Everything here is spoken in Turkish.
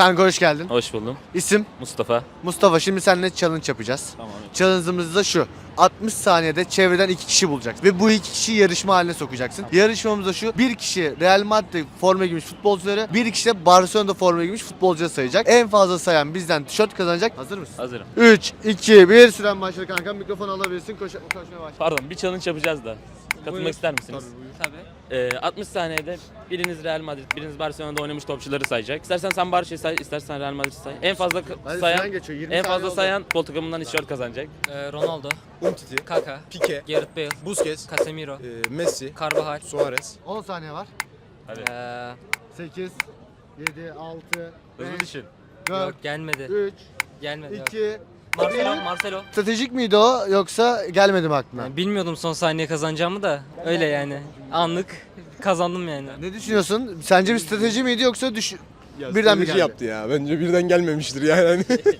Kanka hoş geldin. Hoş buldum. İsim Mustafa. Mustafa. Şimdi seninle challenge yapacağız. Tamam. Challenge'ımız da şu. 60 saniyede çevreden iki kişi bulacaksın. Ve bu iki kişiyi yarışma haline sokacaksın. Yarışmamız da şu. Bir kişi Real Madrid forma giymiş futbolcuları, bir kişi de Barcelona'da forma giymiş futbolcuları sayacak. En fazla sayan bizden tişört kazanacak. Hazır mısın? Hazırım. 3, 2, 1 süren başladı kanka. Mikrofon alabilirsin. Koş, koşmaya başla. Pardon bir challenge yapacağız da. Katılmak ister misiniz? Tabii. Ee, 60 saniyede biriniz Real Madrid, biriniz Barcelona'da oynamış topçuları sayacak. İstersen sen Barça'yı say, istersen Real Madrid'i say. En fazla Hadi sayan, süren geçiyor. 20 en saniye fazla oldu. sayan futbol takımından tişört kazanacak. Ee, Ronaldo, Umtiti, Kaka, Pique, Gareth Bale, Busquets, Casemiro, e, Messi, Carvajal, Suarez. 10 saniye var. Hadi. ee, 8, 7, 6, Hızlı 5, düşün. 4, yok gelmedi. 3, Gelmedi. yok. 2, Marcelo, Marcelo. Stratejik miydi o yoksa gelmedi mi aklına? Yani bilmiyordum son saniye kazanacağımı da öyle yani. Anlık kazandım yani. Ne düşünüyorsun? Sence bir strateji miydi yoksa düş... Ya Birden mi strateji geldi? yaptı ya. Bence birden gelmemiştir yani.